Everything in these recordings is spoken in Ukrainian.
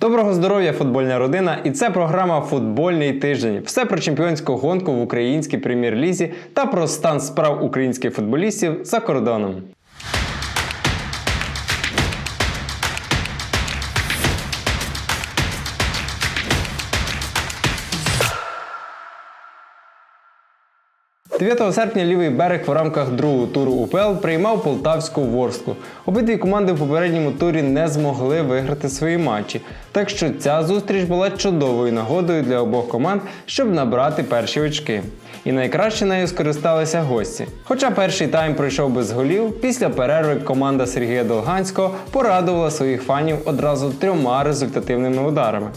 Доброго здоров'я, футбольна родина! І це програма Футбольний тиждень. Все про чемпіонську гонку в українській прем'єр-лізі та про стан справ українських футболістів за кордоном. – 9 серпня лівий берег в рамках другого туру УПЛ приймав полтавську Ворсклу. Обидві команди в попередньому турі не змогли виграти свої матчі, так що ця зустріч була чудовою нагодою для обох команд, щоб набрати перші очки. І найкраще нею скористалися гості. Хоча перший тайм пройшов без голів, після перерви команда Сергія Долганського порадувала своїх фанів одразу трьома результативними ударами.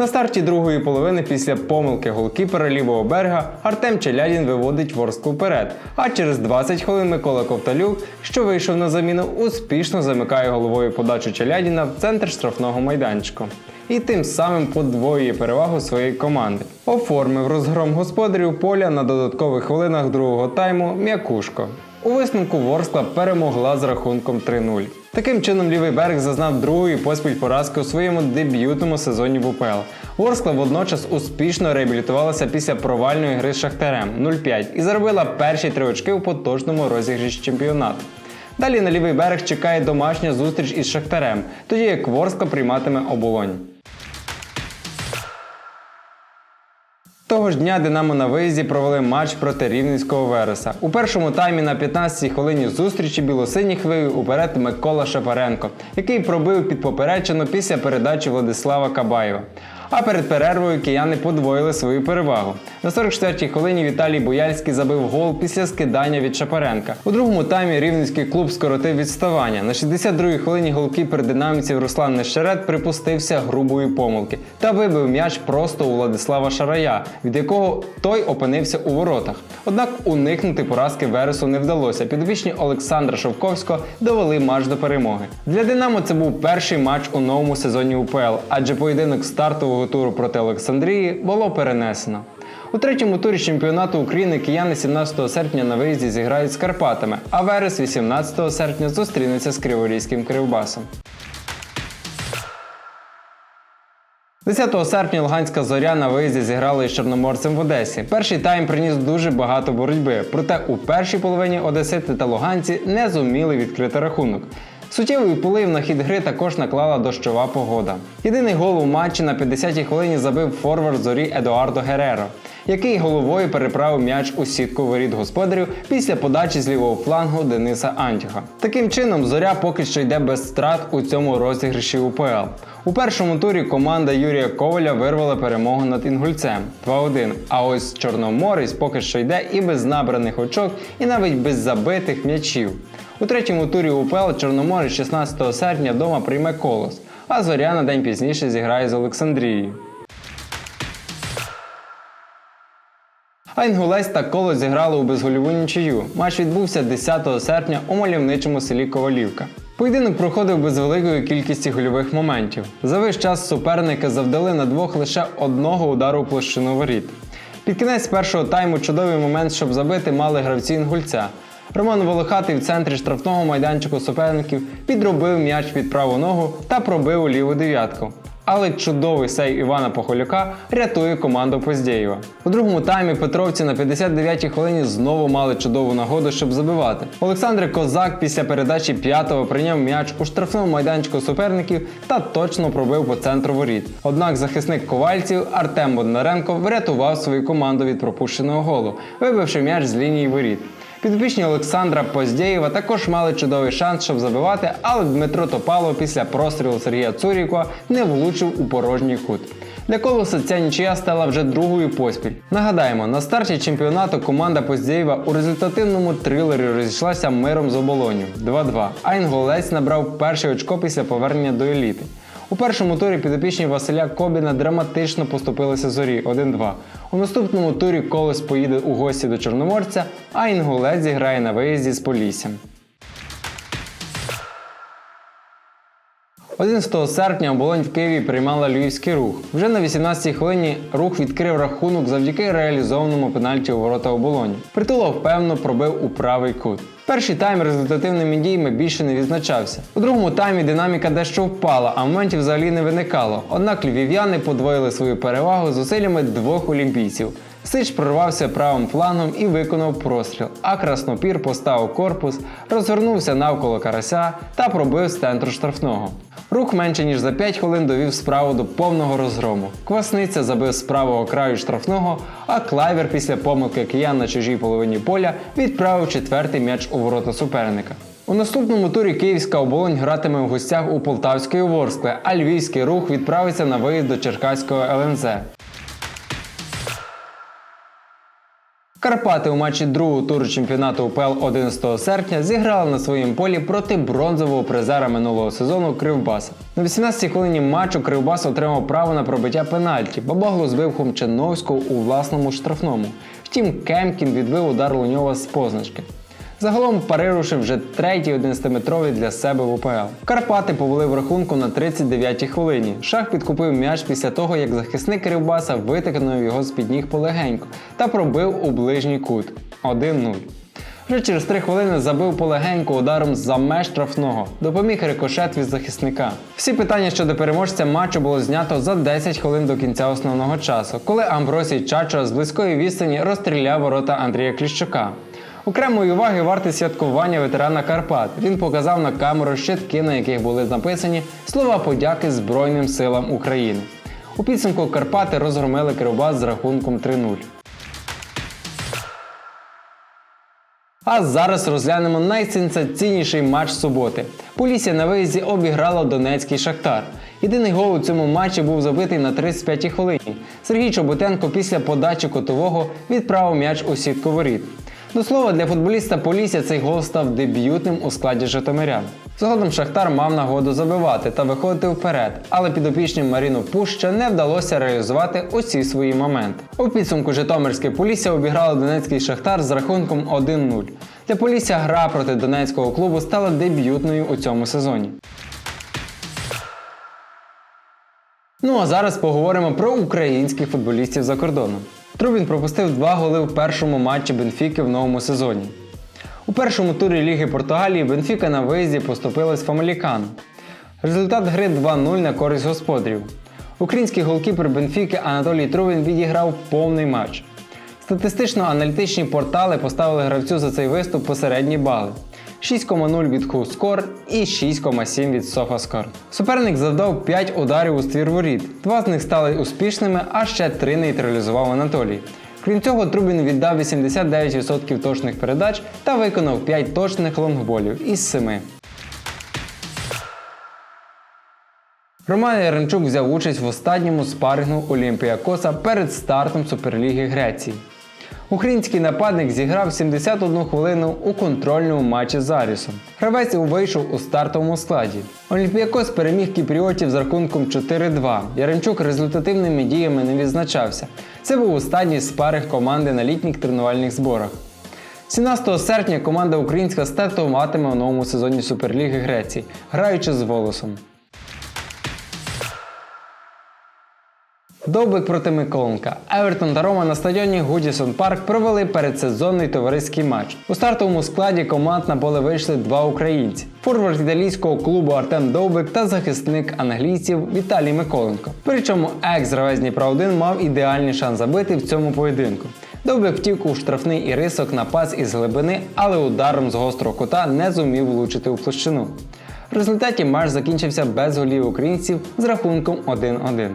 На старті другої половини після помилки голкіпера лівого берега Артем Челядін виводить Ворсклу вперед. А через 20 хвилин Микола Ковталюк, що вийшов на заміну, успішно замикає головою подачу Челядіна в центр штрафного майданчика. І тим самим подвоює перевагу своєї команди. Оформив розгром господарів поля на додаткових хвилинах другого тайму м'якушко. У висновку Ворскла перемогла з рахунком 3-0. Таким чином, лівий берег зазнав другої поспіль поразки у своєму дебютному сезоні в УПЛ. Ворскла водночас успішно реабілітувалася після провальної гри з Шахтарем 0-5 і заробила перші три очки у поточному розіграші чемпіонату. Далі на лівий берег чекає домашня зустріч із Шахтарем, тоді як Ворскла прийматиме оболонь. Того ж дня Динамо на виїзді провели матч проти Рівненського Вереса. У першому таймі на 15-й хвилині зустрічі білосиніх вивів уперед Микола Шапаренко, який пробив під поперечину після передачі Владислава Кабаєва. А перед перервою кияни подвоїли свою перевагу. На 44-й хвилині Віталій Бояльський забив гол після скидання від Шапаренка. У другому таймі рівненський клуб скоротив відставання. На 62-й хвилині голкіпер динамівців Руслан Нещерет припустився грубої помилки та вибив м'яч просто у Владислава Шарая, від якого той опинився у воротах. Однак уникнути поразки Вересу не вдалося. Підвічні Олександра Шовковського довели матч до перемоги. Для Динамо це був перший матч у новому сезоні УПЛ, адже поєдинок стартового туру проти Олександрії було перенесено. У третьому турі чемпіонату України кияни 17 серпня на виїзді зіграють з Карпатами, а Верес 18 серпня зустрінеться з Криворізьким Кривбасом. 10 серпня Луганська зоря на виїзді зіграла із Чорноморцем в Одесі. Перший тайм приніс дуже багато боротьби, проте у першій половині Одесити та Луганці не зуміли відкрити рахунок. Суттєвий вплив на хід гри також наклала дощова погода. Єдиний гол у матчі на 50-й хвилині забив форвард зорі Едуардо Гереро, який головою переправив м'яч у сітку воріт господарів після подачі з лівого флангу Дениса Антюха. Таким чином, зоря поки що йде без втрат у цьому розіграші УПЛ. У першому турі команда Юрія Коваля вирвала перемогу над Інгульцем 2-1. А ось Чорноморець поки що йде і без набраних очок, і навіть без забитих м'ячів. У третьому турі УПЛ Чорноморець 16 серпня вдома прийме колос, а зоря на день пізніше зіграє з Олександрією. А Інгулець та Коло зіграли у безгольову нічию. Матч відбувся 10 серпня у мальовничому селі Ковалівка. Поєдинок проходив без великої кількості гольових моментів. За весь час суперники завдали на двох лише одного удару площину воріт. Під кінець першого тайму чудовий момент, щоб забити, мали гравці інгульця. Роман Волохатий в центрі штрафного майданчику суперників підробив м'яч під праву ногу та пробив у ліву дев'ятку. Але чудовий сейв Івана Похолюка рятує команду Поздєєва. У другому таймі Петровці на 59-й хвилині знову мали чудову нагоду, щоб забивати. Олександр Козак після передачі п'ятого прийняв м'яч у штрафному майданчику суперників та точно пробив по центру воріт. Однак захисник ковальців Артем Боднаренко врятував свою команду від пропущеного голу, вибивши м'яч з лінії воріт. Підопічні Олександра Поздєєва також мали чудовий шанс, щоб забивати, але Дмитро Топалов після прострілу Сергія Цурікова не влучив у порожній кут. Для колоса ця нічия стала вже другою поспіль. Нагадаємо, на старті чемпіонату команда Поздєєва у результативному трилері розійшлася миром з оболоню 2-2, а інголець набрав перше очко після повернення до еліти. У першому турі підопічні Василя Кобіна драматично поступилися зорі 1-2. У наступному турі Колос поїде у гості до Чорноморця, а Інгулець зіграє на виїзді з Поліссям. 11 серпня оболонь в Києві приймала львівський рух. Вже на 18-й хвилині рух відкрив рахунок завдяки реалізованому пенальті у ворота оболоні. Притулов певно пробив у правий кут. Перший тайм результативними діями більше не відзначався. У другому таймі динаміка дещо впала, а моментів взагалі не виникало. Однак львів'яни подвоїли свою перевагу зусиллями двох олімпійців. Сич прорвався правим флангом і виконав простріл, а краснопір поставив корпус, розвернувся навколо карася та пробив з центру штрафного. Рух менше ніж за 5 хвилин довів справу до повного розгрому. Квасниця забив з правого краю штрафного, а клайвер після помилки киян на чужій половині поля відправив четвертий м'яч у ворота суперника. У наступному турі Київська оболонь гратиме в гостях у Полтавської Ворскли, а львівський рух відправиться на виїзд до Черкаського ЛНЗ. Карпати у матчі другого туру чемпіонату УПЛ 11 серпня зіграли на своїм полі проти бронзового призера минулого сезону Кривбаса. На 18-й хвилині матчу Кривбас отримав право на пробиття пенальті. Бабагло збив Хомчановського у власному штрафному. Втім, Кемкін відбив удар Луньова з позначки. Загалом парирушив вже третій 11-метровий для себе в УПЛ. Карпати повели в рахунку на 39-й хвилині. Шах підкупив м'яч після того, як захисник Кривбаса витикнув його з-під ніг полегенько та пробив у ближній кут 1-0. Вже через 3 хвилини забив полегенько ударом за меж штрафного. Допоміг рикошет від захисника. Всі питання щодо переможця матчу було знято за 10 хвилин до кінця основного часу, коли Амбросій Чачо з близької відстані розстріляв ворота Андрія Кліщука. Окремої уваги варте святкування ветерана Карпат. Він показав на камеру щитки, на яких були написані слова подяки Збройним силам України. У підсумку Карпати розгромили Кривбас з рахунком 3-0. А зараз розглянемо найсенсаційніший матч суботи. Полісся на виїзді обіграла Донецький Шахтар. Єдиний гол у цьому матчі був забитий на 35-й хвилині. Сергій Чоботенко після подачі котового відправив м'яч у сітку воріт. До слова, для футболіста Полісся цей гол став дебютним у складі Житомирян. Згодом Шахтар мав нагоду забивати та виходити вперед, але підопічним Маріну Пуща не вдалося реалізувати усі свої моменти. У підсумку Житомирське Полісся обіграло Донецький Шахтар з рахунком 1-0. Для Полісся гра проти Донецького клубу стала дебютною у цьому сезоні. Ну а зараз поговоримо про українських футболістів за кордоном. Трубін пропустив два голи в першому матчі Бенфіки в новому сезоні. У першому турі Ліги Португалії Бенфіка на виїзді поступилась Фамалікану. Результат гри 2-0 на користь господарів. Український голкіпер Бенфіки Анатолій Трубін відіграв повний матч. Статистично-аналітичні портали поставили гравцю за цей виступ посередні бали. 6,0 від Хускор і 6,7 від Софаскор. Суперник завдав 5 ударів у ствір воріт. Два з них стали успішними, а ще 3 нейтралізував Анатолій. Крім цього, Трубін віддав 89% точних передач та виконав 5 точних лонгболів із 7. Роман Яремчук взяв участь в останньому спарингу Олімпіакоса перед стартом Суперліги Греції. Український нападник зіграв 71 хвилину у контрольному матчі з Арісом. Гравець вийшов у стартовому складі. Олімпіакос переміг кіпріотів з рахунком 4-2. Яремчук результативними діями не відзначався. Це був останній з спарих команди на літніх тренувальних зборах. 17 серпня команда українська стартуватиме у новому сезоні Суперліги Греції, граючи з волосом. Довбик проти Миколенка. Евертон та Рома на стадіоні Гудісон Парк провели передсезонний товариський матч. У стартовому складі команд на поле вийшли два українці: форвард італійського клубу Артем Довбик та захисник англійців Віталій Миколенко. Причому екс-гравець Дніпра 1 мав ідеальний шанс забити в цьому поєдинку. Довбик втік у штрафний ірисок на пас із глибини, але ударом з гострого кута не зумів влучити у площину. В результаті матч закінчився без голів українців з рахунком 1-1.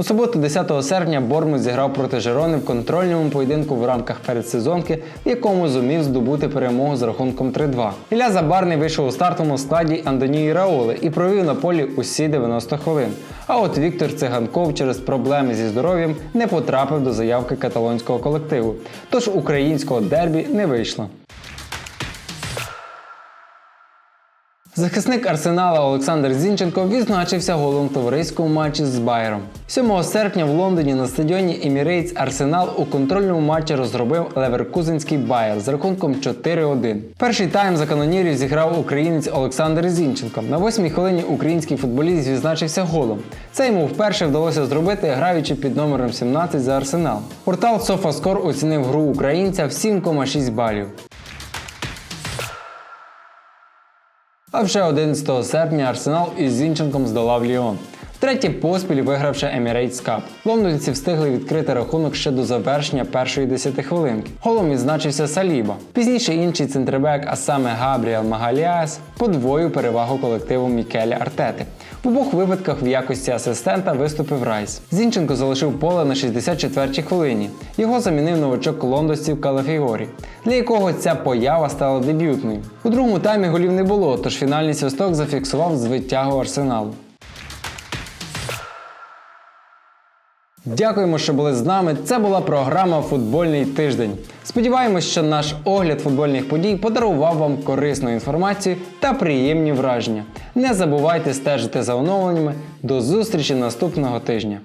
У суботу, 10 серпня, Бормут зіграв проти Жерони в контрольному поєдинку в рамках передсезонки, в якому зумів здобути перемогу з рахунком 3-2. Ілля Забарний вийшов у стартовому складі Андонії Раули і провів на полі усі 90 хвилин. А от Віктор Циганков через проблеми зі здоров'ям не потрапив до заявки каталонського колективу. Тож українського дербі не вийшло. Захисник Арсенала Олександр Зінченко відзначився голом в товариському матчі з Байером. 7 серпня в Лондоні на стадіоні Емірейтс Арсенал у контрольному матчі розробив Леверкузенський Байер з рахунком 4-1. Перший тайм за канонірів зіграв українець Олександр Зінченко. На восьмій хвилині український футболіст відзначився голом. Це йому вперше вдалося зробити, граючи під номером 17 за Арсенал. Портал SofaScore оцінив гру українця в 7,6 балів. А вже 11 серпня Арсенал із Зінченком здолав Ліон. Втретє поспіль вигравши Emirates Cup. Лондонці встигли відкрити рахунок ще до завершення першої десятихвилинки. Голом відзначився Саліба. Пізніше інший центрбек, а саме Габріел Магаліас, подвоїв перевагу колективу Мікеля Артети. В обох випадках в якості асистента виступив Райс. Зінченко залишив поле на 64-й хвилині. Його замінив новачок лондонців Калафігорі, для якого ця поява стала дебютною. У другому таймі голів не було, тож фінальний свисток зафіксував звитягу Арсеналу. Дякуємо, що були з нами. Це була програма Футбольний тиждень. Сподіваємось, що наш огляд футбольних подій подарував вам корисну інформацію та приємні враження. Не забувайте стежити за оновленнями. До зустрічі наступного тижня.